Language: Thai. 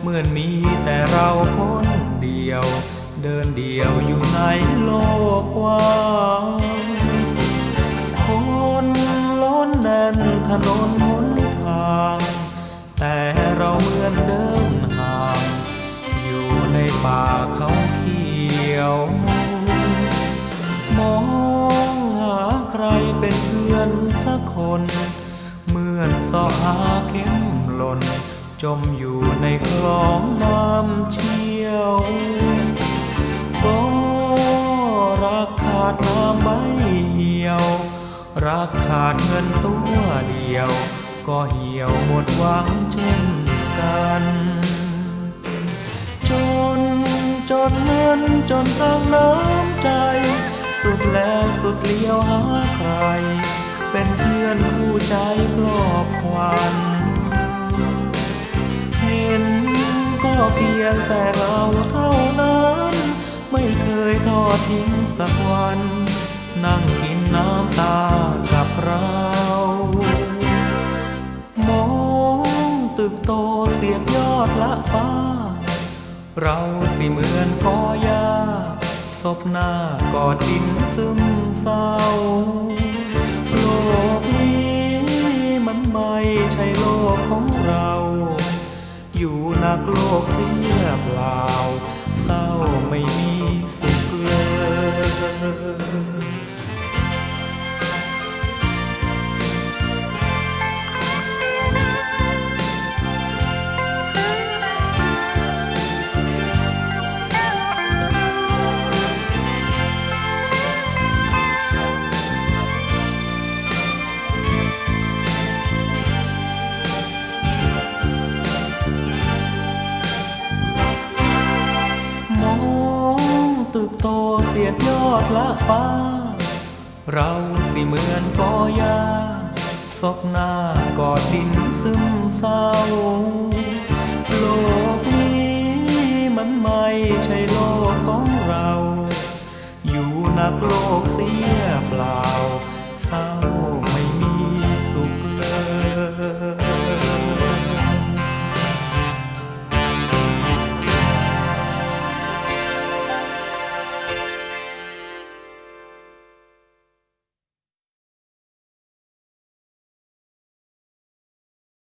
เหมือนมีแต่เราคนเดียว เดินเดียวอยู่ในโลกกว้างคนล้นแน่นถนนหนทาง แต่เราเหมือนเดินห่าง อยู่ในป่าเขาเขียว มองหาใครเป็นเพื่อนสักคน เหมือนสอหาเข็มหล่น จมอยู่ในคลองน้ำเชี่ยว ก็รักขาดน้ำใบเหี่ยว รักขาดเงินตัวเดียว ก็เหี่ยวหมดหวังเช่นกัน จนจนเงินจนทางน้ำใจ สุดแล้วสุดเลี้ยวหาใคร เป็นเพื่อนคู่ใจปลอบขวัน เพียงแต่เราเท่านั้น ไม่เคยทอดทิ้งสักวัน นั่งกินน้ำตากับเรามองตึกโตเสียดยอดละฟ้า เราสิเหมือนกอหญ้าศพหน้ากอดดินซึมเศร้าโลกนี้มันไม่ใช่โลกของเรา อยู่นักโลกเสียเปล่า เศร้าไม่มี สียดยอดละฟ้า เราสิเหมือนกอยาศบหน้ากอดดินซึมเศร้า โลกนี้มันไม่ใช่โลกของเรา อยู่นักโลกเสียเปล่า